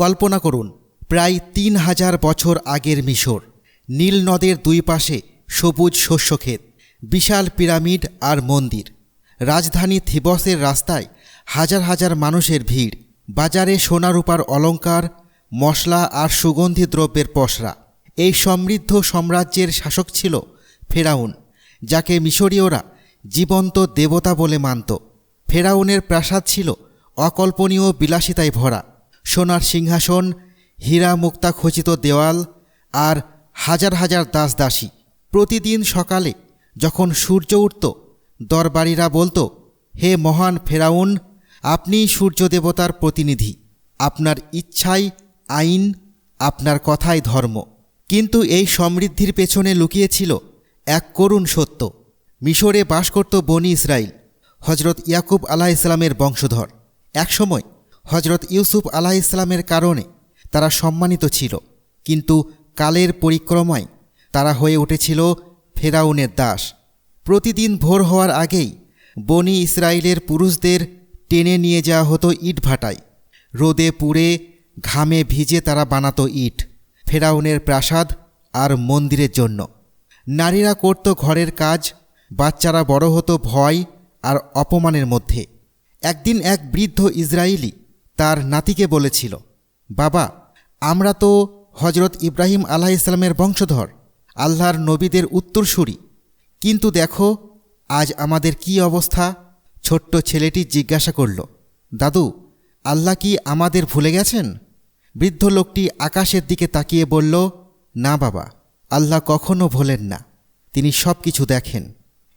কল্পনা করুন, প্রায় তিন হাজার বছর আগের মিশর। নীল নদের দুই পাশে সবুজ শস্যক্ষেত, বিশাল পিরামিড আর মন্দির। রাজধানী থিবসের রাস্তায় হাজার হাজার মানুষের ভিড়। বাজারে সোনারূপার অলঙ্কার, মশলা আর সুগন্ধি দ্রব্যের পসরা। এই সমৃদ্ধ সাম্রাজ্যের শাসক ছিল ফেরাউন, যাকে মিশরীয়রা জীবন্ত দেবতা বলে মানত। ফেরাউনের প্রাসাদ ছিল অকল্পনীয় বিলাসিতায় ভরা। সোনার সিংহাসন হীরা মুক্তা খচিত দেওয়াল আর হাজার হাজার দাসদাসী প্রতিদিন সকালে যখন সূর্য উঠত, দরবারীরা বলতো, হে মহান ফেরাউন, আপনি সূর্য দেবতার প্রতিনিধি। আপনার ইচ্ছাই আইন, আপনার কথাই ধর্ম। কিন্তু এই সমৃদ্ধির পেছনে লুকিয়েছিল এক করুণ সত্য। মিশরে বাস করত বনি ইসরায়েল হজরত ইয়াকুব আলাহ ইসলামের বংশধর। একসময় হজরত ইউসুফ আলাহ ইসলামের কারণে তারা সম্মানিত ছিল। কিন্তু কালের পরিক্রমায় তারা হয়ে উঠেছিল ফেরাউনের দাস। প্রতিদিন ভোর হওয়ার আগেই বনি ইসরায়েলের পুরুষদের টেনে নিয়ে যাওয়া হতো ইট ভাটায়। রোদে পুড়ে ঘামে ভিজে তারা বানাতো ইট, ফেরাউনের প্রাসাদ আর মন্দিরের জন্য। নারীরা করত ঘরের কাজ, বাচ্চারা বড় হতো ভয় আর অপমানের মধ্যে। একদিন এক বৃদ্ধ ইসরায়েলি তার নাতিকে বলেছিল, বাবা, আমরা তো হজরত ইব্রাহিম আলাহ ইসলামের বংশধর, আল্লাহর নবীদের উত্তরসূরি। কিন্তু দেখো, আজ আমাদের কি অবস্থা? ছোট্ট ছেলেটি জিজ্ঞাসা করল, দাদু, আল্লাহ কি আমাদের ভুলে গেছেন? বৃদ্ধ লোকটি আকাশের দিকে তাকিয়ে বলল, না বাবা, আল্লাহ কখনো ভোলেন না। তিনি সব কিছু দেখেন।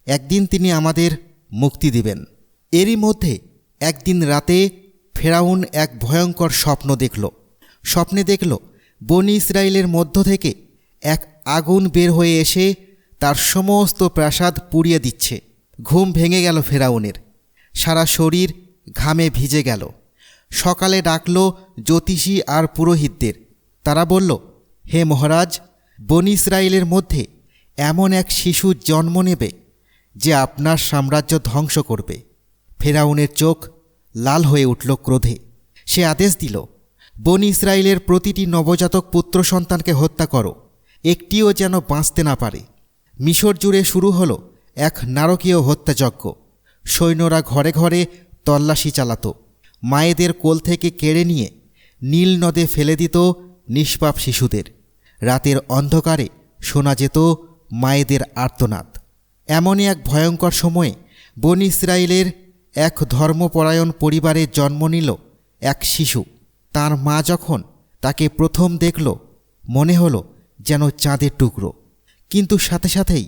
একদিন তিনি আমাদের মুক্তি দিবেন। এরই মধ্যে একদিন রাতে ফেরাউন এক ভয়ঙ্কর স্বপ্ন দেখল। স্বপ্নে দেখল, বনি ইসরায়েলের মধ্য থেকে এক আগুন বের হয়ে এসে তার সমস্ত প্রাসাদ পুড়িয়ে দিচ্ছে। ঘুম ভেঙে গেল ফেরাউনের। সারা শরীর ঘামে ভিজে গেল। সকালে ডাকল জ্যোতিষী আর পুরোহিতদের। তারা বলল, হে মহারাজ, বনি ইসরায়েলের মধ্যে এমন এক শিশু জন্ম নেবে যে আপনার সাম্রাজ্য ধ্বংস করবে। ফেরাউনের চোখ লাল হয়ে উঠল ক্রোধে। সে আদেশ দিল, বন ইসরায়েলের প্রতিটি নবজাতক পুত্র সন্তানকে হত্যা করো, একটিও যেন বাঁচতে না পারে। মিশর জুড়ে শুরু হলো এক নারকীয় হত্যাযজ্ঞ। সৈন্যরা ঘরে ঘরে তল্লাশি চালাত। মায়েদের কোল থেকে কেড়ে নিয়ে নীল নদে ফেলে দিত নিষ্পাপ শিশুদের। রাতের অন্ধকারে শোনা যেত মায়েদের আর্তনাদ। এমনই এক ভয়ঙ্কর সময়ে বন ইসরায়েলের এক ধর্মপরায়ণ পরিবারে জন্ম নিল এক শিশু। তার মা যখন তাকে প্রথম দেখল, মনে হলো যেন চাঁদের টুকরো। কিন্তু সাথে সাথেই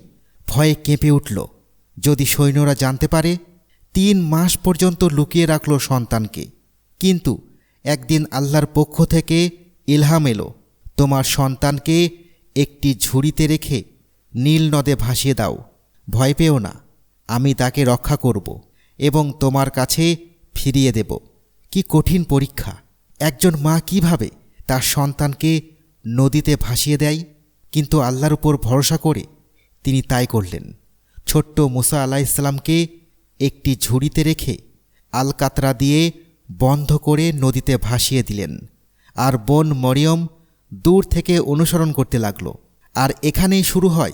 ভয়ে কেঁপে উঠল। যদি সৈন্যরা জানতে পারে, তিন মাস পর্যন্ত লুকিয়ে রাখল সন্তানকে। কিন্তু একদিন আল্লাহর পক্ষ থেকে ইলহাম এলো, তোমার সন্তানকে একটি ঝুড়িতে রেখে নীল নদে ভাসিয়ে দাও। ভয় পেও না, আমি তাকে রক্ষা করব। এবং তোমার কাছে ফিরিয়ে দেব। কি কঠিন পরীক্ষা। একজন মা কীভাবে তার সন্তানকে নদীতে ভাসিয়ে দেয়, কিন্তু আল্লাহর উপর ভরসা করে তিনি তাই করলেন। ছোট্ট মুসা আলাহ ইসলামকে একটি ঝুড়িতে রেখে আলকাতরা দিয়ে বন্ধ করে নদীতে ভাসিয়ে দিলেন। আর বোন মরিয়ম দূর থেকে অনুসরণ করতে লাগল। আর এখানেই শুরু হয়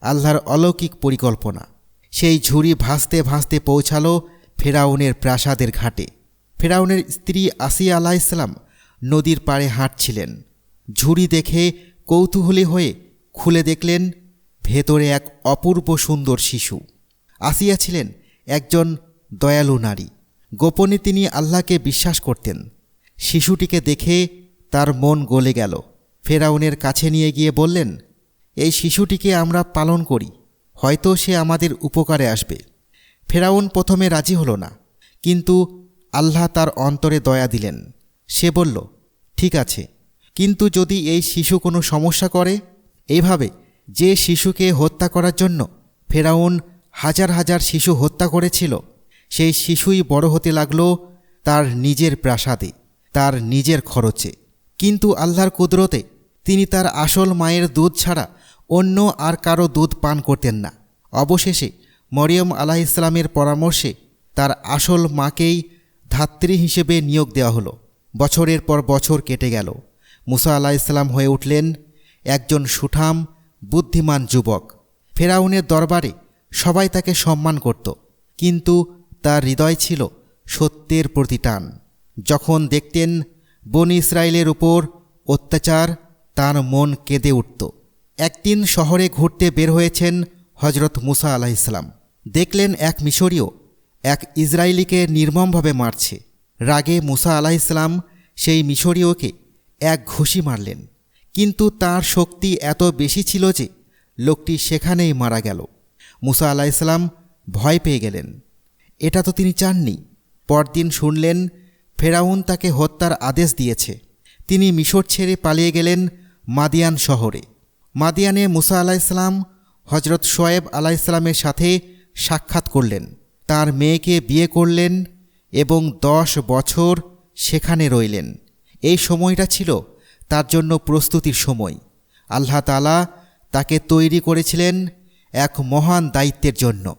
আল্লাহর অলৌকিক পরিকল্পনা। সেই ঝুড়ি ভাসতে ভাসতে পৌঁছালো ফেরাউনের প্রাসাদের ঘাটে। ফেরাউনের স্ত্রী আসিয়া আলাহ ইসলাম নদীর পাড়ে হাঁটছিলেন। ঝুড়ি দেখে কৌতূহলী হয়ে খুলে দেখলেন, ভেতরে এক অপূর্ব সুন্দর শিশু। আসিয়া ছিলেন একজন দয়ালু নারী। গোপনে তিনি আল্লাহকে বিশ্বাস করতেন। শিশুটিকে দেখে তার মন গলে গেল। ফেরাউনের কাছে নিয়ে গিয়ে বললেন, এই শিশুটিকে আমরা পালন করি। হয়তো সে আমাদের উপকারে আসবে। ফেরাউন প্রথমে রাজি হলো না, কিন্তু আল্লাহ তার অন্তরে দয়া দিলেন। সে বলল, ঠিক আছে, কিন্তু যদি এই শিশু কোনো সমস্যা করে? এইভাবে যে শিশুকে হত্যা করার জন্য ফেরাউন হাজার হাজার শিশু হত্যা করেছিল, সেই শিশুই বড় হতে লাগল তার নিজের প্রাসাদে, তার নিজের খরচে। কিন্তু আল্লাহর কুদরতে তিনি তার আসল মায়ের দুধ ছাড়া অন্য আর কারও দুধ পান করতেন না। অবশেষে মরিয়ম আলাহ ইসলামের পরামর্শে তার আসল মাকেই ধাত্রী হিসেবে নিয়োগ দেওয়া হলো। বছরের পর বছর কেটে গেল। মুসা আলাহ ইসলাম হয়ে উঠলেন একজন সুঠাম, বুদ্ধিমান যুবক। ফেরাউনের দরবারে সবাই তাকে সম্মান করত, কিন্তু তার হৃদয় ছিল সত্যের প্রতি টান। যখন দেখতেন বন ইসরায়েলের উপর অত্যাচার, তার মন কেঁদে উঠত। একদিন শহরে ঘুরতে বের হয়েছেন হজরত মুসা আলাহ ইসলাম দেখলেন এক মিশরীয় এক ইসরায়েলিকে নির্মমভাবে মারছে। রাগে মুসা আলাহ ইসলাম সেই মিশরীয়কে এক ঘুষি মারলেন। কিন্তু তার শক্তি এত বেশি ছিল যে লোকটি সেখানেই মারা গেল। মুসা আলাহ ইসলাম ভয় পেয়ে গেলেন। এটা তো তিনি চাননি। পরদিন শুনলেন ফেরাউন তাকে হত্যার আদেশ দিয়েছে। তিনি মিশর ছেড়ে পালিয়ে গেলেন মাদিয়ান শহরে। মাদিয়ানে মুসা আলাহ ইসলাম হজরত শোয়েব আলাহ ইসলামের সাথে সাক্ষাৎ করলেন। তার মেয়েকে বিয়ে করলেন এবং দশ বছর সেখানে রইলেন। এই সময়টা ছিল তার জন্য প্রস্তুতির সময়। আল্লাহ তালা তাকে তৈরি করেছিলেন এক মহান দায়িত্বের জন্য।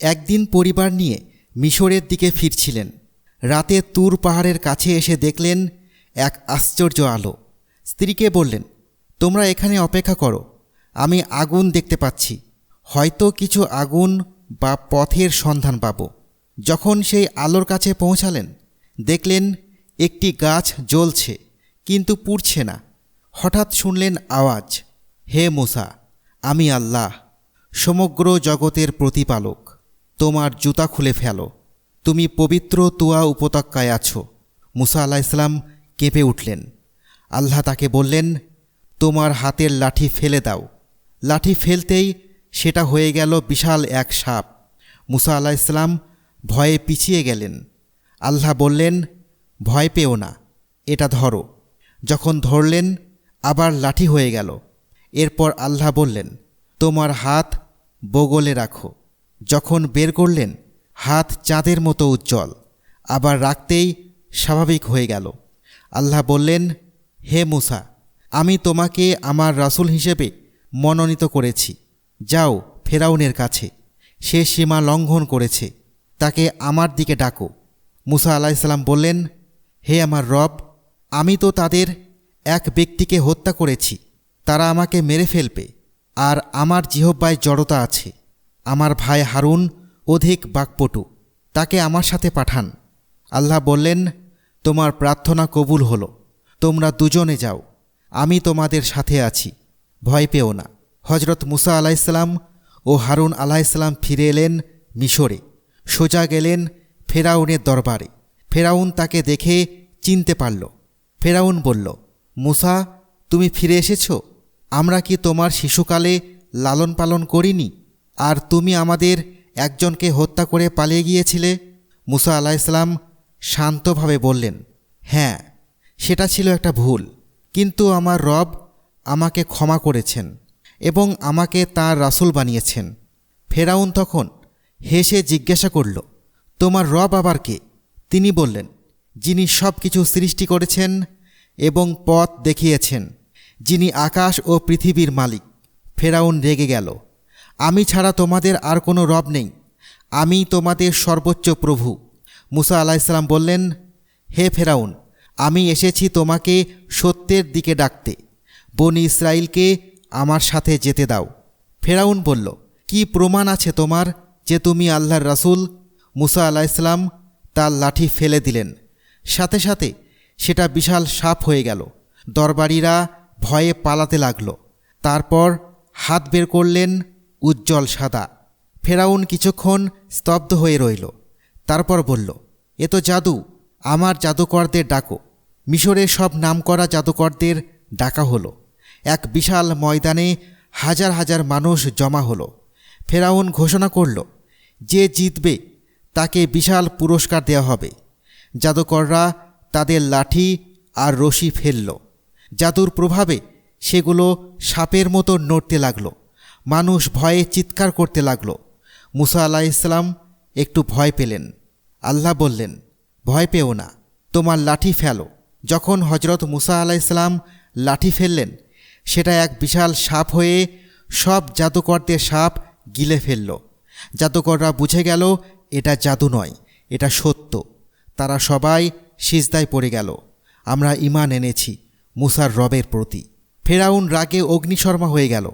একদিন পরিবার নিয়ে মিশরের দিকে ফিরছিলেন। রাতে তুর পাহাড়ের কাছে এসে দেখলেন এক আশ্চর্য আলো। স্ত্রীকে বললেন তোমরা এখানে অপেক্ষা করো। আমি আগুন দেখতে পাচ্ছি। হয়তো কিছু আগুন বা পথের সন্ধান পাব। যখন সেই আলোর কাছে পৌঁছালেন, দেখলেন একটি গাছ জ্বলছে, কিন্তু পুড়ছে না। হঠাৎ শুনলেন আওয়াজ, হে মুসা, আমি আল্লাহ, সমগ্র জগতের প্রতিপালক। তোমার জুতা খুলে ফেলো। তুমি পবিত্র তুয়া উপত্যকায় আছো। মুসা আল্লাহ ইসলাম কেঁপে উঠলেন। আল্লাহ তাকে বললেন তোমার হাতের লাঠি ফেলে দাও। লাঠি ফেলতেই সেটা হয়ে গেল বিশাল এক সাপ। মুসা আল্লাহ ইসলাম ভয়ে পিছিয়ে গেলেন। আল্লাহ বললেন, ভয় পেও না, এটা ধরো। যখন ধরলেন, আবার লাঠি হয়ে গেল। এরপর আল্লাহ বললেন, তোমার হাত বগলে রাখো। যখন বের করলেন, হাত চাঁদের মতো উজ্জ্বল, আবার রাখতেই স্বাভাবিক হয়ে গেল। আল্লাহ বললেন, হে মুসা আমি তোমাকে আমার রাসূল হিসেবে মনোনীত করেছি। যাও, ফেরাউনের কাছে। সে সীমা লঙ্ঘন করেছে। তাকে আমার দিকে ডাকো। মুসা আলাইসাল্লাম বললেন, হে আমার রব, আমি তো তাদের এক ব্যক্তিকে হত্যা করেছি। তারা আমাকে মেরে ফেলবে। আর আমার জিহব্বায় জড়তা আছে। আমার ভাই হারুন অধিক বাকপটু। তাকে আমার সাথে পাঠান। আল্লাহ বললেন, তোমার প্রার্থনা কবুল হলো। তোমরা দুজনে যাও। আমি তোমাদের সাথে আছি। ভয় পেও না। হজরত মুসা আলাইসাল্লাম ও হারুন আলাইসাল্লাম ফিরে এলেন মিশরে। সোজা গেলেন ফেরাউনের দরবারে। ফেরাউন তাকে দেখে চিনতে পারল। ফেরাউন বলল, মুসা, তুমি ফিরে এসেছ? আমরা কি তোমার শিশুকালে লালন পালন করিনি? আর তুমি আমাদের একজনকে হত্যা করে পালিয়ে গিয়েছিলে? মুসা আলাইসাল্লাম শান্তভাবে বললেন হ্যাঁ সেটা ছিল একটা ভুল। কিন্তু আমার রব আমাকে ক্ষমা করেছেন এবং আমাকে তার রাসুল বানিয়েছেন। ফেরাউন তখন হেসে জিজ্ঞাসা করল, তোমার রব আবার কে? তিনি বললেন, যিনি সব কিছু সৃষ্টি করেছেন এবং পথ দেখিয়েছেন, যিনি আকাশ ও পৃথিবীর মালিক। ফেরাউন রেগে গেল, আমি ছাড়া তোমাদের আর কোনো রব নেই। আমি তোমাদের সর্বোচ্চ প্রভু। মুসা আলাইসাল্লাম বললেন, হে ফেরাউন আমি এসেছি তোমাকে সত্যের দিকে ডাকতে। বনি ইসরায়েলকে আমার সাথে যেতে দাও। ফেরাউন বলল, কি প্রমাণ আছে তোমার যে তুমি আল্লাহর রাসূল মুসা আলাইসাল্লাম তার লাঠি ফেলে দিলেন? সাথে সাথে সেটা বিশাল সাপ হয়ে গেল। দরবারিরা ভয়ে পালাতে লাগল। তারপর হাত বের করলেন উজ্জ্বল সাদা। ফেরাউন কিছুক্ষণ স্তব্ধ হয়ে রইল। তারপর বলল, এ তো জাদু, আমার জাদুকরদের ডাকো। মিশরের সব নামকরা জাদুকরদের ডাকা হলো। এক বিশাল ময়দানে হাজার হাজার মানুষ জমা হলো। ফেরাউন ঘোষণা করল, যে জিতবে, তাকে বিশাল পুরস্কার দেওয়া হবে। জাদুকররা তাদের লাঠি আর রশি ফেলল। জাদুর প্রভাবে সেগুলো সাপের মতো নড়তে লাগল। মানুষ ভয়ে চিৎকার করতে লাগল। মুসা আলাহ ইসলাম একটু ভয় পেলেন। আল্লাহ বললেন, ভয় পেও না, তোমার লাঠি ফেলো। যখন হজরত মুসা আলাহ ইসলাম লাঠি ফেললেন, সেটা এক বিশাল সাপ হয়ে সব জাদুকরদের সাপ গিলে ফেলল। জাদুকররা বুঝে গেল, এটা জাদু নয়, এটা সত্য। তারা সবাই সিজদায় পড়ে গেল। আমরা ইমান এনেছি মুসার রবের প্রতি। ফেরাউন রাগে অগ্নিশর্মা হয়ে গেল।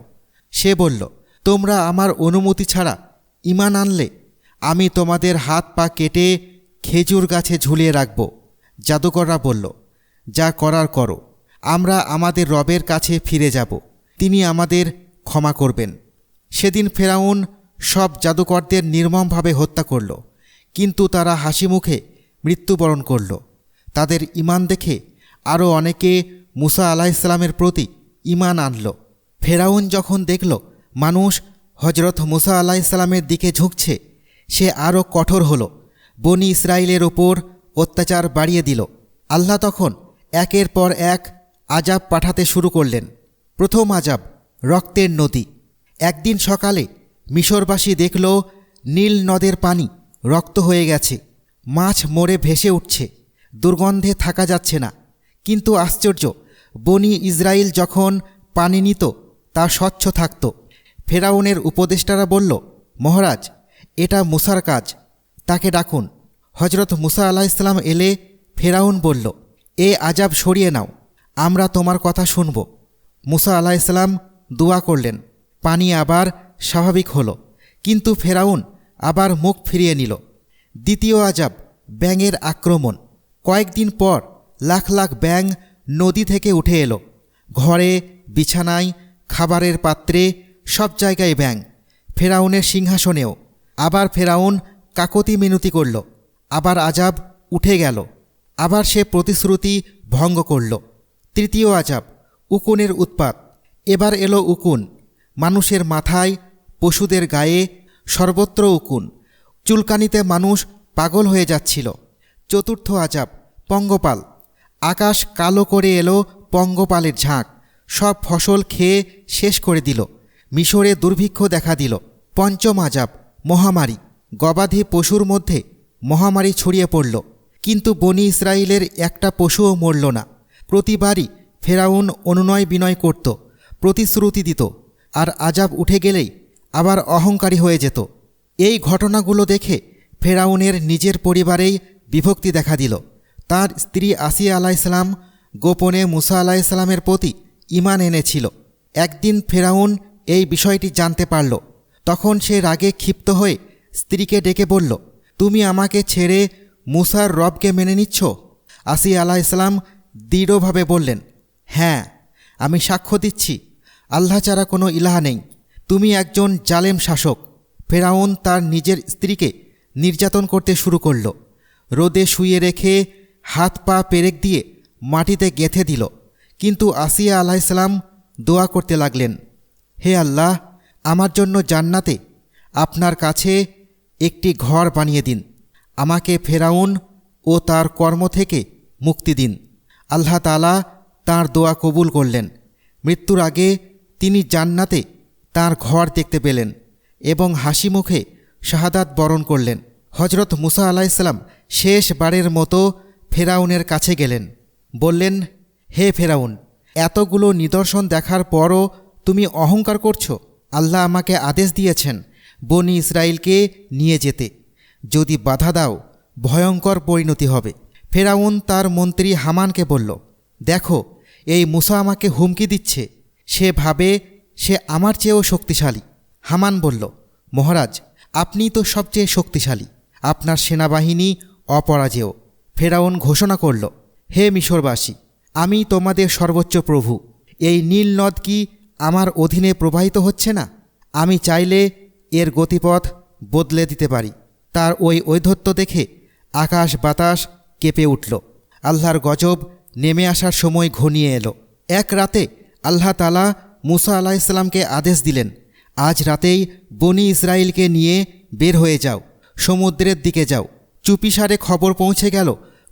সে বলল, তোমরা আমার অনুমতি ছাড়া ইমান আনলে, আমি তোমাদের হাত পা কেটে খেজুর গাছে ঝুলিয়ে রাখব। জাদুকররা বলল যা করার করো। আমরা আমাদের রবের কাছে ফিরে যাব। তিনি আমাদের ক্ষমা করবেন। সেদিন ফেরাউন সব জাদুকরদের নির্মমভাবে হত্যা করল, কিন্তু তারা হাসি মুখে মৃত্যুবরণ করল। তাদের ইমান দেখে আরও অনেকে মুসা আলাহিসাল্লামের প্রতি ইমান আনল। ফেরাউন যখন দেখল মানুষ হজরত মুসা আলাহিসাল্লামের দিকে ঝুঁকছে, সে আরও কঠোর হল। বনি ইসরায়েলের ওপর অত্যাচার বাড়িয়ে দিল। আল্লাহ তখন একের পর এক আজাব পাঠাতে শুরু করলেন। প্রথম আজাব, রক্তের নদী। একদিন সকালে মিশরবাসী দেখল নীল নদের পানি রক্ত হয়ে গেছে। মাছ মরে ভেসে উঠছে, দুর্গন্ধে থাকা যাচ্ছে না। কিন্তু আশ্চর্য, বনি ইসরায়েল যখন পানি নিত, তা স্বচ্ছ থাকত। ফেরাউনের উপদেষ্টারা বলল, মহারাজ, এটা মুসার কাজ। তাকে ডাকুন। হজরত মুসা আলাহ ইসলাম এলে ফেরাউন বলল এ আজাব সরিয়ে নাও। আমরা তোমার কথা শুনব। মুসা আলাহ ইসলাম দোয়া করলেন। পানি আবার স্বাভাবিক হলো। কিন্তু ফেরাউন আবার মুখ ফিরিয়ে নিল। দ্বিতীয় আজাব, ব্যাঙের আক্রমণ। কয়েকদিন পর লাখ লাখ ব্যাঙ নদী থেকে উঠে এলো। ঘরে, বিছানায়, খাবারের পাত্রে, সব জায়গায় ব্যাঙ। ফেরাউনের সিংহাসনেও। আবার ফেরাউন কাকতি মিনতি করল। আবার আজাব উঠে গেল। আবার সে প্রতিশ্রুতি ভঙ্গ করল। তৃতীয় আজাব, উকুনের উৎপাত। এবার এলো উকুন। মানুষের মাথায়, পশুদের গায়ে সর্বত্র উকুন। চুলকানিতে মানুষ পাগল হয়ে যাচ্ছিল। চতুর্থ আজাব, পঙ্গপাল। আকাশ কালো করে এলো পঙ্গপালের ঝাঁক। সব ফসল খেয়ে শেষ করে দিল। মিশরে দুর্ভিক্ষ দেখা দিল। পঞ্চম আজাব, মহামারী। গবাদি পশুর মধ্যে মহামারী ছড়িয়ে পড়ল। কিন্তু বনি ইসরায়েলের একটা পশুও মরল না। প্রতিবারই ফেরাউন অনুনয় বিনয় করত, প্রতিশ্রুতি দিত, আর আজাব উঠে গেলেই আবার অহংকারী হয়ে যেত। এই ঘটনাগুলো দেখে ফেরাউনের নিজের পরিবারেই বিভক্তি দেখা দিল। তার স্ত্রী আসিয়া আলাইসালাম গোপনে মুসা আলাইসালামের প্রতি ইমান এনেছিল। একদিন ফেরাউন এই বিষয়টি জানতে পারল। তখন সে রাগে ক্ষিপ্ত হয়ে স্ত্রীকে ডেকে বলল, তুমি আমাকে ছেড়ে মুসার রবকে মেনে নিচ্ছ? আসিয়া আলাইসালাম দৃঢ়ভাবে বললেন হ্যাঁ আমি সাক্ষ্য দিচ্ছি। আল্লাহ ছাড়া কোনো ইলাহা নেই। তুমি একজন জালেম শাসক। ফেরাউন তার নিজের স্ত্রীকে নির্যাতন করতে শুরু করল। রোদে শুয়ে রেখে হাত পা পেরেক দিয়ে মাটিতে গেঁথে দিল। কিন্তু আসিয়া আলাইসালাম দোয়া করতে লাগলেন, হে আল্লাহ, আমার জন্য জান্নাতে আপনার কাছে একটি ঘর বানিয়ে দিন। আমাকে ফেরাউন ও তার কর্ম থেকে মুক্তি দিন। আল্লাহ তালা তাঁর দোয়া কবুল করলেন। মৃত্যুর আগে তিনি জান্নাতে তার ঘর দেখতে পেলেন এবং হাসি মুখে শাহাদাত বরণ করলেন। হজরত মুসা আলাইসাল্লাম শেষবারের মতো ফেরাউনের কাছে গেলেন। বললেন, হে ফেরাউন, এতগুলো নিদর্শন দেখার পরও তুমি অহংকার করছ। আল্লাহ আমাকে আদেশ দিয়েছেন বনি ইসরায়েলকে নিয়ে যেতে। যদি বাধা দাও, ভয়ঙ্কর পরিণতি হবে। ফেরাউন তার মন্ত্রী হামানকে বলল, দেখো, এই মুসা আমাকে হুমকি দিচ্ছে। সে ভাবে সে আমার চেয়েও শক্তিশালী। হামান বলল, মহারাজ আপনি তো সবচেয়ে শক্তিশালী। আপনার সেনাবাহিনী অপরাজেয়। ফেরাউন ঘোষণা করল, হে মিশরবাসী, আমি তোমাদের সর্বোচ্চ প্রভু। এই নীল নদ কি আমার অধীনে প্রবাহিত হচ্ছে না? আমি চাইলে এর গতিপথ বদলে দিতে পারি। তার ওই ঐধত্য দেখে আকাশ বাতাস কেঁপে উঠল। আল্লাহর গজব নেমে আসার সময় ঘনিয়ে এলো। এক রাতে আল্লাহ তালা মুসা আলাহ ইসলামকে আদেশ দিলেন, আজ রাতেই বনি ইসরায়েলকে নিয়ে বের হয়ে যাও, সমুদ্রের দিকে যাও। চুপিসারে খবর পৌঁছে গেল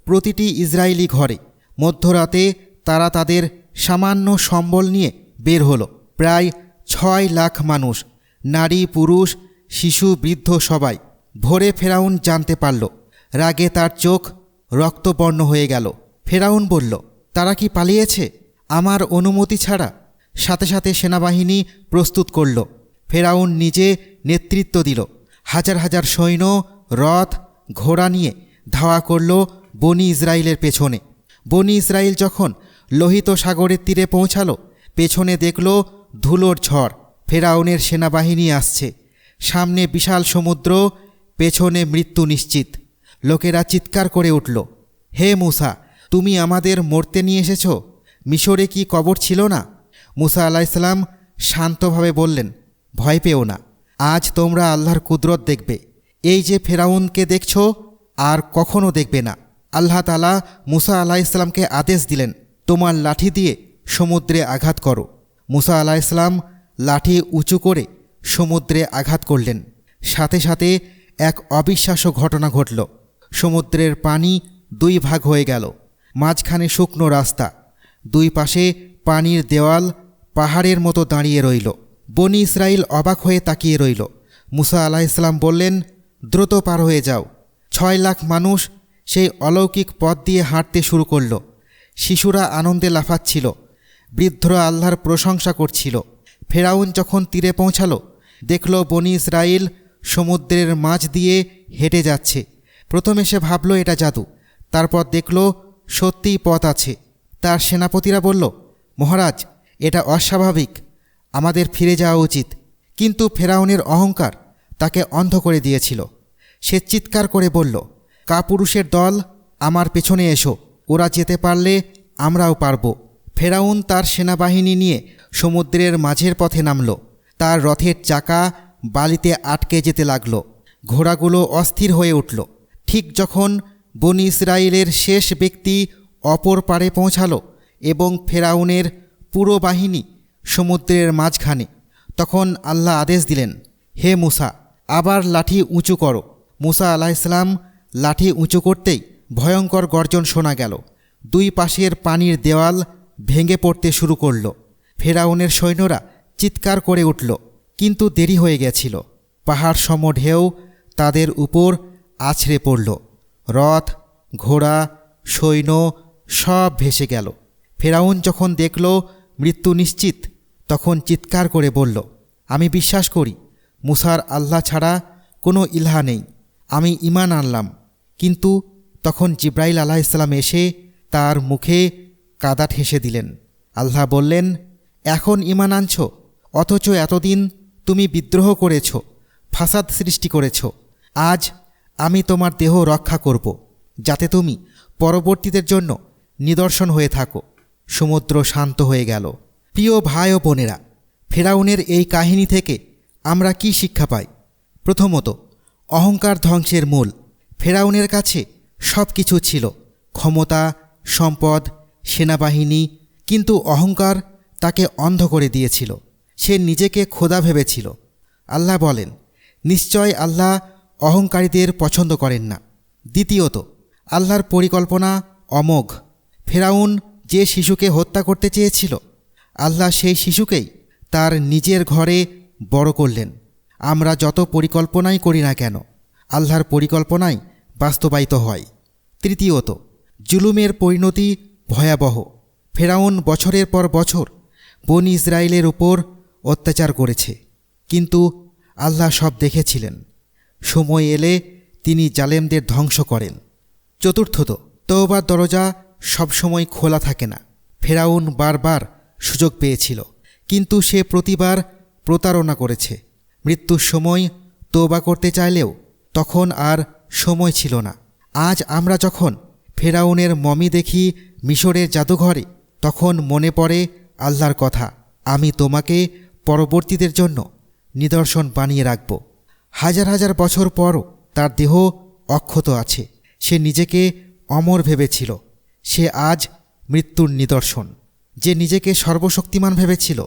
প্রতিটি ইসরায়েলি ঘরে। মধ্যরাতে তারা তাদের সামান্য সম্বল নিয়ে বের হলো। প্রায় ছয় লাখ মানুষ, নারী, পুরুষ, শিশু, বৃদ্ধ সবাই। ভোরে ফেরাউন জানতে পারল। রাগে তার চোখ রক্তবর্ণ হয়ে গেল। ফেরাউন বলল, তারা কি পালিয়েছে? আমার অনুমতি ছাড়া? সাথে সাথে সেনাবাহিনী প্রস্তুত করল। ফেরাউন নিজে নেতৃত্ব দিল। হাজার হাজার সৈন্য, রথ, ঘোড়া নিয়ে ধাওয়া করল বনি ইসরায়েলের পেছনে। বনি ইসরায়েল যখন লোহিত সাগরের তীরে পৌঁছালো, পেছনে দেখল ধুলোর ঝড়। ফেরাউনের সেনাবাহিনী আসছে। সামনে বিশাল সমুদ্র পেছনে মৃত্যু নিশ্চিত। লোকেরা চিৎকার করে উঠল, হে মুসা, তুমি আমাদের মরতে নিয়ে এসেছ? মিশরে কি কবর ছিল না? মুসা আলাইসাল্লাম শান্তভাবে বললেন, ভয় পেও না, আজ তোমরা আল্লাহর কুদরত দেখবে। এই যে ফেরাউনকে দেখছ, আর কখনও দেখবে না। আল্লাহ তালা মুসা আলাইসাল্লামকে আদেশ দিলেন, তোমার লাঠি দিয়ে সমুদ্রে আঘাত করো। মুসা আলাইসাল্লাম লাঠি উঁচু করে সমুদ্রে আঘাত করলেন। সাথে সাথে এক অবিশ্বাস্য ঘটনা ঘটল। সমুদ্রের পানি দুই ভাগ হয়ে গেল। মাঝখানে শুকনো রাস্তা। দুই পাশে পানির দেওয়াল পাহাড়ের মতো দাঁড়িয়ে রইল। বনি ইসরায়েল অবাক হয়ে তাকিয়ে রইল। মুসা আলাহ ইসলাম বললেন, দ্রুত পার হয়ে যাও। ছয় লাখ মানুষ সেই অলৌকিক পথ দিয়ে হাঁটতে শুরু করল। শিশুরা আনন্দে লাফাচ্ছিল। বৃদ্ধরা আল্লাহর প্রশংসা করছিল। ফেরাউন যখন তীরে পৌঁছালো, দেখল বনি ইসরায়েল সমুদ্রের মাঝ দিয়ে হেঁটে যাচ্ছে। প্রথমে সে ভাবল, এটা জাদু। তারপর দেখল, সত্যিই পথ আছে। তার সেনাপতিরা বলল, মহারাজ, এটা অস্বাভাবিক। আমাদের ফিরে যাওয়া উচিত। কিন্তু ফেরাউনের অহংকার তাকে অন্ধ করে দিয়েছিল। সে চিৎকার করে বলল, কাপুরুষের দল, আমার পেছনে এসো। ওরা যেতে পারলে আমরাও পারব। ফেরাউন তার সেনাবাহিনী নিয়ে সমুদ্রের মাঝের পথে নামল। তার রথের চাকা বালিতে আটকে যেতে লাগল। ঘোড়াগুলো অস্থির হয়ে উঠল। ঠিক যখন বনি ইসরায়েলের শেষ ব্যক্তি অপর পারে পৌঁছালো এবং ফেরাউনের পুরো বাহিনী সমুদ্রের মাঝখানে, তখন আল্লাহ আদেশ দিলেন, হে মুসা, আবার লাঠি উঁচু করো। মুসা আলাহিসাল্লাম লাঠি উঁচু করতেই ভয়ঙ্কর গর্জন শোনা গেল। দুই পাশের পানির দেওয়াল ভেঙে পড়তে শুরু করল। ফেরাউনের সৈন্যরা চিৎকার করে উঠল। কিন্তু দেরি হয়ে গেছিল। পাহাড় সম ঢেউ তাদের উপর আছড়ে পড়ল। রথ, ঘোড়া, সৈন্য সব ভেসে গেল। ফেরাউন যখন দেখল মৃত্যু নিশ্চিত, তখন চিৎকার করে বলল, আমি বিশ্বাস করি, মুসার আল্লাহ ছাড়া কোনো ইলহা নেই। আমি ইমান আনলাম। কিন্তু তখন জিব্রাইল আলাহিসাল্লাম এসে তার মুখে কাদা ঠেসে দিলেন। আল্লাহ বললেন, এখন ইমান আনছ, অথচ এতদিন তুমি বিদ্রোহ করেছ, ফাসাদ সৃষ্টি করেছ। আজ আমি তোমার দেহ রক্ষা করব, যাতে তুমি পরবর্তীদের জন্য নিদর্শন হয়ে থাকো। সমুদ্র শান্ত হয়ে গেল। প্রিয় ভাই ও বোনেরা, ফেরাউনের এই কাহিনী থেকে আমরা কি শিক্ষা পাই? প্রথমত, অহংকার ধ্বংসের মূল। ফেরাউনের কাছে সব কিছু ছিল, ক্ষমতা, সম্পদ, সেনাবাহিনী, কিন্তু অহংকার তাকে অন্ধ করে দিয়েছিল। সে নিজেকে খোদা ভেবেছিল। আল্লাহ বলেন, নিশ্চয় আল্লাহ অহংকারীদের পছন্দ করেন না। দ্বিতীয়ত, আল্লাহর পরিকল্পনা অমোঘ। ফেরাউন যে শিশুকে হত্যা করতে চেয়েছিল, আল্লাহ সেই শিশুকেই তার নিজের ঘরে বড় করলেন। আমরা যত পরিকল্পনাই করি না কেন, আল্লাহর পরিকল্পনাই বাস্তবায়িত হয়। তৃতীয়ত, জুলুমের পরিণতি ভয়াবহ। ফেরাউন বছরের পর বছর বন ইসরায়েলের উপর অত্যাচার করেছে। কিন্তু আল্লাহ সব দেখেছিলেন। সময় এলে তিনি জালেমদের ধ্বংস করেন। চতুর্থত, তওবার দরজা সবসময় খোলা থাকে না। ফেরাউন বারবার সুযোগ পেয়েছিল। কিন্তু সে প্রতিবার প্রতারণা করেছে। মৃত্যুর সময় তোবা করতে চাইলেও তখন আর সময় ছিল না। আজ আমরা যখন ফেরাউনের মমি দেখি মিশরের জাদুঘরে, তখন মনে পড়ে আল্লাহর কথা, আমি তোমাকে পরবর্তীদের জন্য নিদর্শন বানিয়ে রাখব। হাজার হাজার বছর পরও তার দেহ অক্ষত আছে। সে নিজেকে অমর ভেবেছিল। সে আজ মৃত্যুর নিদর্শন। যে নিজেকে সর্বশক্তিমান ভেবেছিল,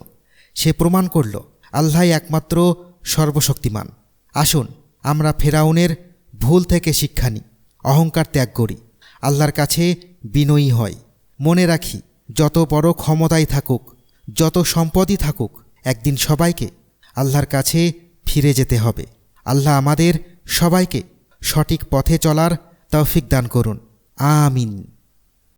সে প্রমাণ করল আল্লাহ একমাত্র সর্বশক্তিমান। আসুন, আমরা ফেরাউনের ভুল থেকে শিক্ষা নিই, অহংকার ত্যাগ করি, আল্লাহর কাছে বিনয়ী হয় মনে রাখি, যত বড় ক্ষমতাই থাকুক, যত সম্পদই থাকুক একদিন সবাইকে আল্লাহর কাছে ফিরে যেতে হবে। আল্লাহ আমাদের সবাইকে সঠিক পথে চলার তৌফিক দান করুন। আমিন।